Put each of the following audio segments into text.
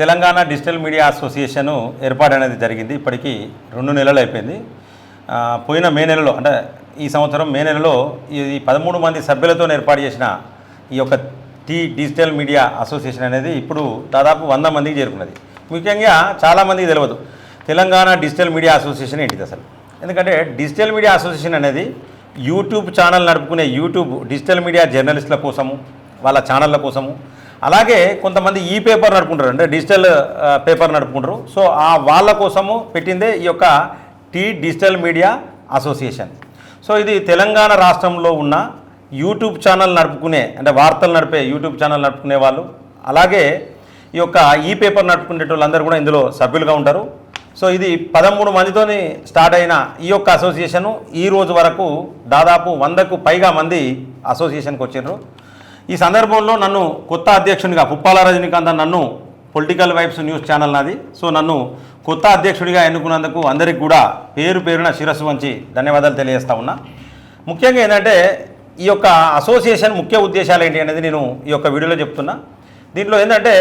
Telangana digital media association ఏర్పాటు అనేది జరిగింది. ఇప్పటికీ రెండు నెలలు అయిపోయింది. పోయిన మే నెలలో అంటే ఈ సంవత్సరం మే నెలలో ఈ పదమూడు మంది సభ్యులతో ఏర్పాటు చేసిన ఈ యొక్క టీ డిజిటల్ మీడియా అసోసియేషన్ అనేది ఇప్పుడు దాదాపు వంద మందికి చేరుకున్నది. ముఖ్యంగా చాలామందికి తెలియదు తెలంగాణ డిజిటల్ మీడియా అసోసియేషన్ ఏంటిది అసలు? ఎందుకంటే డిజిటల్ మీడియా అసోసియేషన్ అనేది యూట్యూబ్ ఛానల్ నడుపుకునే యూట్యూబ్ డిజిటల్ మీడియా జర్నలిస్టుల కోసము వాళ్ళ ఛానళ్ళ కోసము అలాగే కొంతమంది ఈ పేపర్ నడుపుకుంటారు అంటే డిజిటల్ పేపర్ నడుపుకుంటారు. సో ఆ వాళ్ళ కోసము పెట్టిందే ఈ యొక్క T digital media association. So ఇది తెలంగాణ రాష్ట్రంలో ఉన్న యూట్యూబ్ ఛానల్ నడుపుకునే అంటే వార్తలు నడిపే యూట్యూబ్ ఛానల్ నడుపుకునే వాళ్ళు. అలాగే ఈ యొక్క ఈ పేపర్ నడుపుకునే వాళ్ళందరూ కూడా ఇందులో సభ్యులుగా ఉంటారు. సో ఇది పదమూడు మందితోని స్టార్ట్ అయిన ఈ యొక్క అసోసియేషను ఈ రోజు వరకు దాదాపు వందకు పైగా మంది అసోసియేషన్కి వచ్చిండ్రు. ఈ సందర్భంలో నన్ను కొత్త అధ్యక్షునిగా పుప్పాల రజనీకాంత్ అని నన్ను పొలిటికల్ వైబ్స్ న్యూస్ ఛానల్ నాది. సో నన్ను కొత్త అధ్యక్షుడిగా ఎన్నుకున్నందుకు అందరికి కూడా పేరు పేరున శిరస్సు వంచి ధన్యవాదాలు తెలియజేస్తా ఉన్నా. ముఖ్యంగా ఏంటంటే ఈ యొక్క అసోసియేషన్ ముఖ్య ఉద్దేశాలు ఏంటి అనేది నేను ఈ యొక్క వీడియోలో చెప్తున్నా. దీంట్లో ఏంటంటే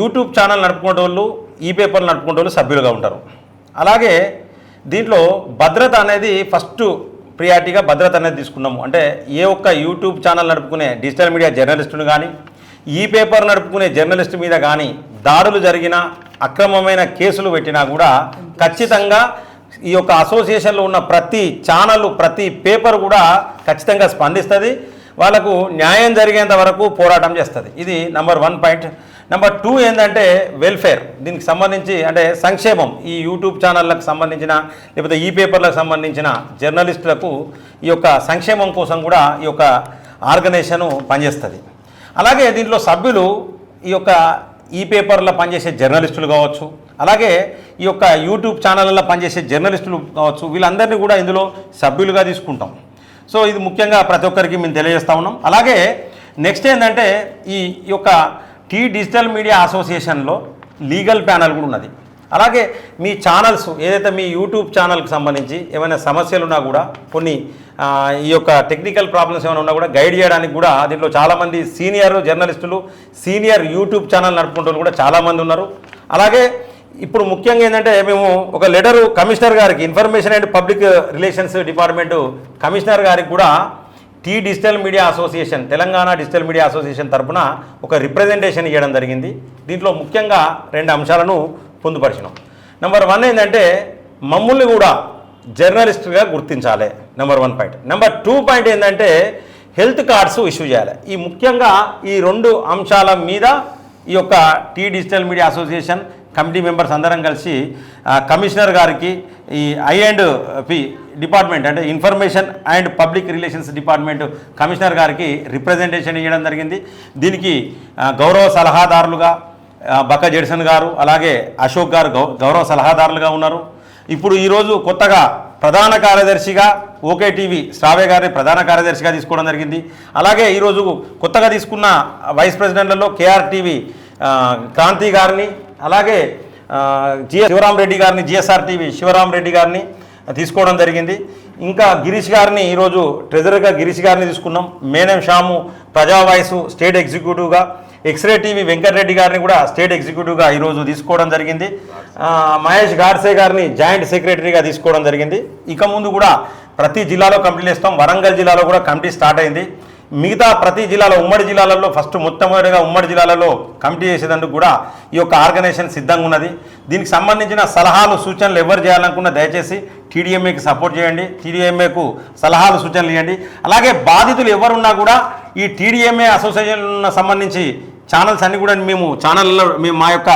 యూట్యూబ్ ఛానల్ నడుపుకునే వాళ్ళు ఈ పేపర్లు నడుపుకునే వాళ్ళు సభ్యులుగా ఉంటారు. అలాగే దీంట్లో భద్రత అనేది ఫస్ట్ ప్రియారిటీగా భద్రత అనేది తీసుకున్నాము. అంటే ఏ ఒక్క యూట్యూబ్ ఛానల్ నడుపుకునే డిజిటల్ మీడియా జర్నలిస్టును కానీ ఈ పేపర్ నడుపుకునే జర్నలిస్ట్ మీద కానీ దాడులు జరిగిన అక్రమమైన కేసులు పెట్టినా కూడా ఖచ్చితంగా ఈ యొక్క అసోసియేషన్లో ఉన్న ప్రతి ఛానల్ ప్రతి పేపర్ కూడా ఖచ్చితంగా స్పందిస్తుంది. వాళ్ళకు న్యాయం జరిగేంత వరకు పోరాటం చేస్తుంది. ఇది number one point. Number two ఏంటంటే వెల్ఫేర్ దీనికి సంబంధించి అంటే సంక్షేమం. ఈ యూట్యూబ్ ఛానళ్ళకు సంబంధించిన లేకపోతే ఈ పేపర్లకు సంబంధించిన జర్నలిస్టులకు ఈ యొక్క సంక్షేమం కోసం కూడా ఈ యొక్క ఆర్గనైజేషన్ పనిచేస్తుంది. అలాగే దీంట్లో సభ్యులు ఈ యొక్క ఈ పేపర్లో పనిచేసే జర్నలిస్టులు కావచ్చు అలాగే ఈ యొక్క యూట్యూబ్ ఛానళ్ళలో పనిచేసే జర్నలిస్టులు కావచ్చు వీళ్ళందరినీ కూడా ఇందులో సభ్యులుగా తీసుకుంటాం. సో ఇది ముఖ్యంగా ప్రతి ఒక్కరికి మేము తెలియజేస్తా ఉన్నాం. అలాగే నెక్స్ట్ ఏంటంటే ఈ యొక్క టీ డిజిటల్ మీడియా అసోసియేషన్లో లీగల్ ప్యానల్ కూడా ఉన్నది. అలాగే మీ ఛానల్స్ ఏదైతే మీ యూట్యూబ్ ఛానల్కి సంబంధించి ఏమైనా సమస్యలు ఉన్నా కూడా కొన్ని ఈ యొక్క టెక్నికల్ ప్రాబ్లమ్స్ ఏమైనా ఉన్నా కూడా గైడ్ చేయడానికి కూడా దీంట్లో చాలామంది సీనియర్ జర్నలిస్టులు సీనియర్ యూట్యూబ్ ఛానల్ నడుపుకుంటూ కూడా చాలామంది ఉన్నారు. అలాగే ఇప్పుడు ముఖ్యంగా ఏంటంటే మేము ఒక లెటరు కమిషనర్ గారికి information and public relations department commissioner గారికి కూడా T digital media association Telangana digital media association తరపున ఒక రిప్రజెంటేషన్ ఇవ్వడం జరిగింది. దీంట్లో ముఖ్యంగా రెండు అంశాలను పొందుపరిచినాం. నెంబర్ వన్ ఏంటంటే మమ్మల్ని కూడా జర్నలిస్ట్గా గుర్తించాలి. Number one point number two point ఏంటంటే హెల్త్ కార్డ్స్ ఇష్యూ చేయాలి. ఈ ముఖ్యంగా ఈ రెండు అంశాల మీద ఈ యొక్క tea digital media association committee members అందరం కలిసి కమిషనర్ గారికి ఈ ఐ అండ్ పి డిపార్ట్మెంట్ అంటే information and public relations department commissioner గారికి రిప్రజెంటేషన్ ఇవ్వడం జరిగింది. దీనికి గౌరవ సలహాదారులుగా బక్క జెడ్సన్ గారు అలాగే అశోక్ గారు గౌ గౌరవ సలహాదారులుగా ఉన్నారు. ఇప్పుడు ఈరోజు కొత్తగా ప్రధాన కార్యదర్శిగా ఓకే టీవీ శ్రావ్య గారిని ప్రధాన కార్యదర్శిగా తీసుకోవడం జరిగింది. అలాగే ఈరోజు కొత్తగా తీసుకున్న వైస్ ప్రెసిడెంట్లలో కేఆర్ టీవీ క్రాంతి గారిని అలాగే జిఎస్ జి శివరాం రెడ్డి గారిని జిఎస్ఆర్టీవీ శివరాం రెడ్డి గారిని తీసుకోవడం జరిగింది. ఇంకా గిరీష్ గారిని ఈరోజు ట్రెజరర్గా గిరీష్ గారిని తీసుకున్నాం. మేనం షాము ప్రజా వాయిస్ స్టేట్ ఎగ్జిక్యూటివ్గా ఎక్స్రే టీవీ వెంకటరెడ్డి గారిని కూడా స్టేట్ ఎగ్జిక్యూటివ్గా ఈరోజు తీసుకోవడం జరిగింది. మహేష్ గాడ్సే గారిని జాయింట్ సెక్రటరీగా తీసుకోవడం జరిగింది. ఇక ముందు కూడా ప్రతి జిల్లాలో కంప్లీట్ చేస్తాం. వరంగల్ జిల్లాలో కూడా కమిటీ స్టార్ట్ అయింది. మిగతా ప్రతి జిల్లాలో ఉమ్మడి జిల్లాలలో ఫస్ట్ మొట్టమొదటిగా ఉమ్మడి జిల్లాలలో కమిటీ చేసేందుకు కూడా ఈ యొక్క ఆర్గనైజేషన్ సిద్ధంగా ఉన్నది. దీనికి సంబంధించిన సలహాలు సూచనలు ఎవరు చేయాలనుకున్నా దయచేసి టీడీఎంఏకి సపోర్ట్ చేయండి. టీడీఎంఏకు సలహాలు సూచనలు ఇవ్వండి. అలాగే బాధితులు ఎవరున్నా కూడా ఈ టీడీఎంఏ అసోసియేషన్ సంబంధించి ఛానల్స్ అన్ని కూడా మేము ఛానల్లో మేము మా యొక్క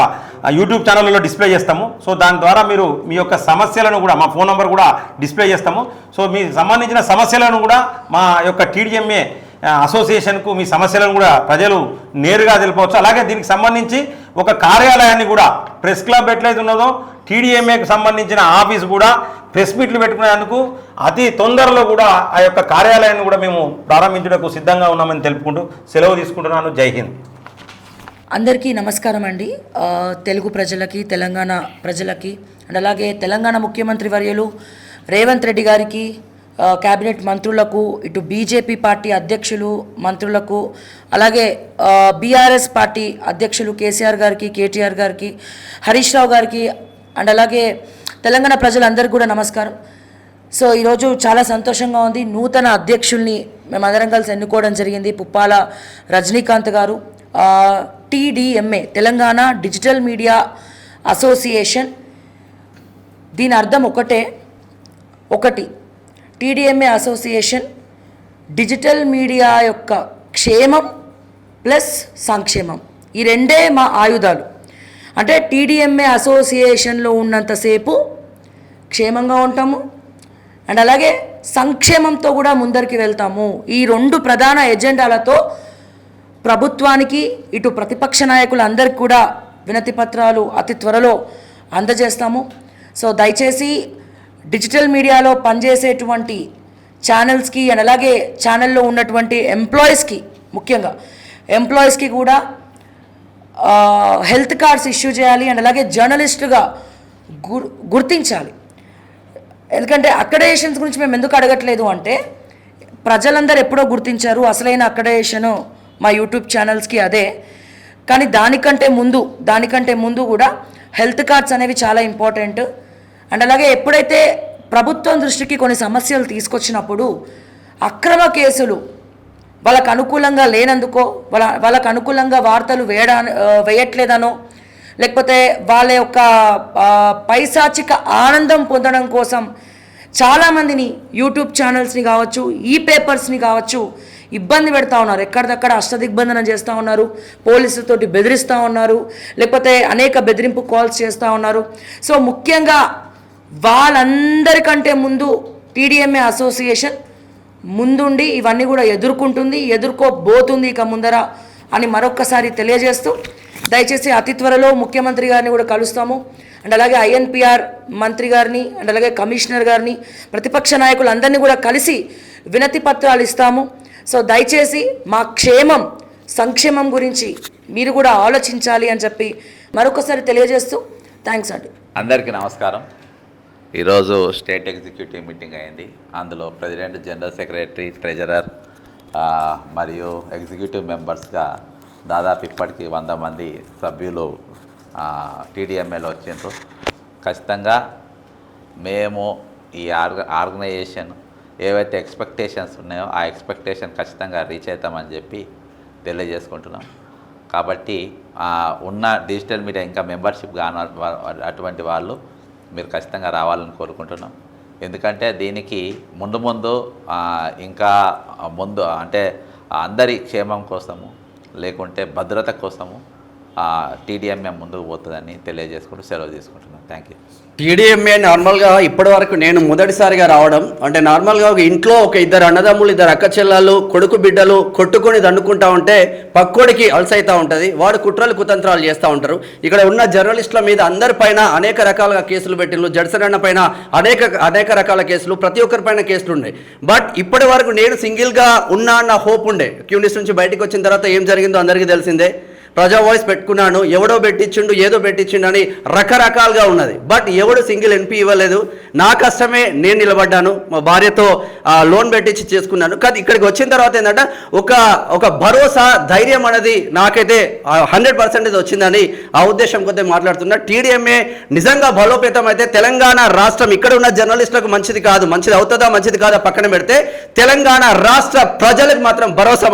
యూట్యూబ్ ఛానల్లో డిస్ప్లే చేస్తాము. సో దాని ద్వారా మీరు మీ యొక్క సమస్యలను కూడా మా ఫోన్ నెంబర్ కూడా డిస్ప్లే చేస్తాము. సో మీ సంబంధించిన సమస్యలను కూడా మా యొక్క టీడీఎంఏ అసోసియేషన్కు మీ సమస్యలను కూడా ప్రజలు నేరుగా తెలిపవచ్చు. అలాగే దీనికి సంబంధించి ఒక కార్యాలయాన్ని కూడా ప్రెస్ క్లబ్ ఎట్లయితే ఉన్నదో టీడీఎంఏకి సంబంధించిన ఆఫీస్ కూడా ప్రెస్ మీట్లు పెట్టుకునేందుకు అతి తొందరలో కూడా ఆ యొక్క కార్యాలయాన్ని కూడా మేము ప్రారంభించడానికి సిద్ధంగా ఉన్నామని తెలుపుకుంటూ సెలవు తీసుకుంటున్నాను. జై హింద్. అందరికీ నమస్కారం అండి. తెలుగు ప్రజలకి తెలంగాణ ప్రజలకి అండ్ అలాగే తెలంగాణ ముఖ్యమంత్రి వర్యులు రేవంత్ రెడ్డి గారికి కేబినెట్ మంత్రులకు ఇటు బీజేపీ పార్టీ అధ్యక్షులు మంత్రులకు అలాగే బీఆర్ఎస్ పార్టీ అధ్యక్షులు కేసీఆర్ గారికి కేటీఆర్ గారికి హరీష్ రావు గారికి అండ్ అలాగే తెలంగాణ ప్రజలందరికీ కూడా నమస్కారం. సో ఈరోజు చాలా సంతోషంగా ఉంది. నూతన అధ్యక్షుల్ని మేమందరం కలిసి ఎన్నుకోవడం జరిగింది. పుప్పాల రజనీకాంత్ గారు TDMA Telangana digital media association. దీని అర్థం ఒకటే ఒకటి టీడీఎంఏ అసోసియేషన్ డిజిటల్ మీడియా యొక్క క్షేమం ప్లస్ సంక్షేమం. ఈ రెండే మా ఆయుధాలు. అంటే టీడీఎంఏ అసోసియేషన్లో ఉన్నంతసేపు క్షేమంగా ఉంటాము. అండ్ అలాగే సంక్షేమంతో కూడా ముందరికి వెళ్తాము. ఈ రెండు ప్రధాన ఎజెండాలతో ప్రభుత్వానికి ఇటు ప్రతిపక్ష నాయకులందరికీ కూడా వినతి పత్రాలు అతి త్వరలో అందజేస్తాము. సో దయచేసి డిజిటల్ మీడియాలో పనిచేసేటువంటి ఛానల్స్కి అండ్ అలాగే ఛానల్లో ఉన్నటువంటి ఎంప్లాయీస్కి ముఖ్యంగా ఎంప్లాయీస్కి కూడా హెల్త్ కార్డ్స్ ఇష్యూ చేయాలి అండ్ అలాగే జర్నలిస్టుగా గుర్ గుర్తించాలి. ఎందుకంటే అక్రడేషన్స్ గురించి మేము ఎందుకు అడగట్లేదు అంటే ప్రజలందరూ ఎప్పుడో గుర్తించారు అసలైన అక్రడేషన్ మా యూట్యూబ్ ఛానల్స్కి అదే. కానీ దానికంటే ముందు దానికంటే ముందు కూడా హెల్త్ కార్డ్స్ అనేవి చాలా ఇంపార్టెంట్. అండ్ అలాగే ఎప్పుడైతే ప్రభుత్వం దృష్టికి కొన్ని సమస్యలు తీసుకొచ్చినప్పుడు అక్రమ కేసులు వాళ్ళకు అనుకూలంగా లేనందుకో వాళ్ళ వాళ్ళకు అనుకూలంగా వార్తలు వేయడా వేయట్లేదనో లేకపోతే వాళ్ళ యొక్క పైశాచిక ఆనందం పొందడం కోసం చాలామందిని యూట్యూబ్ ఛానల్స్ని కావచ్చు ఈ పేపర్స్ని కావచ్చు ఇబ్బంది పెడతా ఉన్నారు. ఎక్కడిదక్కడ అష్టదిగ్బంధనం చేస్తూ ఉన్నారు పోలీసులతోటి బెదిరిస్తూ ఉన్నారు లేకపోతే అనేక బెదిరింపు కాల్స్ చేస్తూ ఉన్నారు. సో ముఖ్యంగా వాళ్ళందరికంటే ముందు టీడీఎంఏ అసోసియేషన్ ముందుండి ఇవన్నీ కూడా ఎదుర్కొంటుంది ఎదుర్కోబోతుంది ఇక ముందర అని మరొక్కసారి తెలియజేస్తూ దయచేసి అతి త్వరలో ముఖ్యమంత్రి గారిని కూడా కలుస్తాము. అండ్ అలాగే ఐఎన్పిఆర్ మంత్రి గారిని అండ్ అలాగే కమిషనర్ గారిని ప్రతిపక్ష నాయకులందరినీ కూడా కలిసి వినతి పత్రాలు ఇస్తాము. సో దయచేసి మా క్షేమం సంక్షేమం గురించి మీరు కూడా ఆలోచించాలి అని చెప్పి మరొకసారి తెలియజేస్తూ థ్యాంక్స్ అండి. అందరికీ నమస్కారం. ఈరోజు స్టేట్ ఎగ్జిక్యూటివ్ మీటింగ్ అయింది. అందులో ప్రెసిడెంట్ జనరల్ సెక్రటరీ ట్రెజరర్ మరియు ఎగ్జిక్యూటివ్ మెంబర్స్గా దాదాపు ఇప్పటికీ వంద మంది సభ్యులు టీడీఎంఏలో వచ్చిండ్రు. ఖచ్చితంగా మేము ఈ ఆర్గ ఆర్గనైజేషన్ ఏవైతే ఎక్స్పెక్టేషన్స్ ఉన్నాయో ఆ ఎక్స్పెక్టేషన్ ఖచ్చితంగా రీచ్ అవుతామని చెప్పి తెలియజేసుకుంటున్నాం. కాబట్టి ఉన్న డిజిటల్ మీడియా ఇంకా మెంబర్షిప్ కాని అటువంటి వాళ్ళు మీరు ఖచ్చితంగా రావాలని కోరుకుంటున్నాం. ఎందుకంటే దీనికి ముందు ముందు ఇంకా ముందు అంటే అందరి క్షేమం కోసము లేకుంటే భద్రత కోసము టీడీఎంఏ ముందుకు పోతుందని తెలియజేసుకుంటూ సెలవు తీసుకుంటున్నాను థ్యాంక్ యూ టీడీఎంఏ నార్మల్గా ఇప్పటి వరకు నేను మొదటిసారిగా రావడం అంటే నార్మల్గా ఒక ఇంట్లో ఒక ఇద్దరు అన్నదమ్ములు ఇద్దరు అక్క చెల్లెళ్ళు కొడుకు బిడ్డలు కొట్టుకొని దండుకుంటా ఉంటే పక్కోడికి అలసైతా ఉంటుంది. వాడు కుట్రలు కుతంత్రాలు చేస్తూ ఉంటారు. ఇక్కడ ఉన్న జర్నలిస్టుల మీద అందరిపైన అనేక రకాలుగా కేసులు పెట్టిండ్రు. జడ్సరన్న పైన అనేక అనేక రకాల కేసులు ప్రతి ఒక్కరిపైన కేసులు ఉన్నాయి బట్ ఇప్పటి వరకు నేను సింగిల్గా ఉన్నా అన్న హోప్ ఉండే. క్యూనిస్ నుంచి బయటకు వచ్చిన తర్వాత ఏం జరిగిందో అందరికీ తెలిసిందే. ప్రజా వాయిస్ పెట్టుకున్నాను ఎవడో పెట్టించిండు ఏదో పెట్టించిండు అని రకరకాలుగా ఉన్నది. బట్ ఎవడు సింగిల్ ఎన్పి ఇవ్వలేదు. నా కష్టమే నేను నిలబడ్డాను. మా భార్యతో లోన్ పెట్టించి చేసుకున్నాను. కానీ ఇక్కడికి వచ్చిన తర్వాత ఏంటంటే ఒక ఒక భరోసా ధైర్యం అనేది నాకైతే హండ్రెడ్ పర్సెంటేజ్ వచ్చిందని ఆ ఉద్దేశం కొద్దిగా మాట్లాడుతున్నా. టీడీఎంఏ నిజంగా బలోపేతం అయితే తెలంగాణ రాష్ట్రం ఇక్కడ ఉన్న జర్నలిస్టులకు మంచిది కాదు. మంచిది అవుతుందా? మంచిది కాదా? పక్కన పెడితే తెలంగాణ రాష్ట్ర ప్రజలకు మాత్రం భరోసా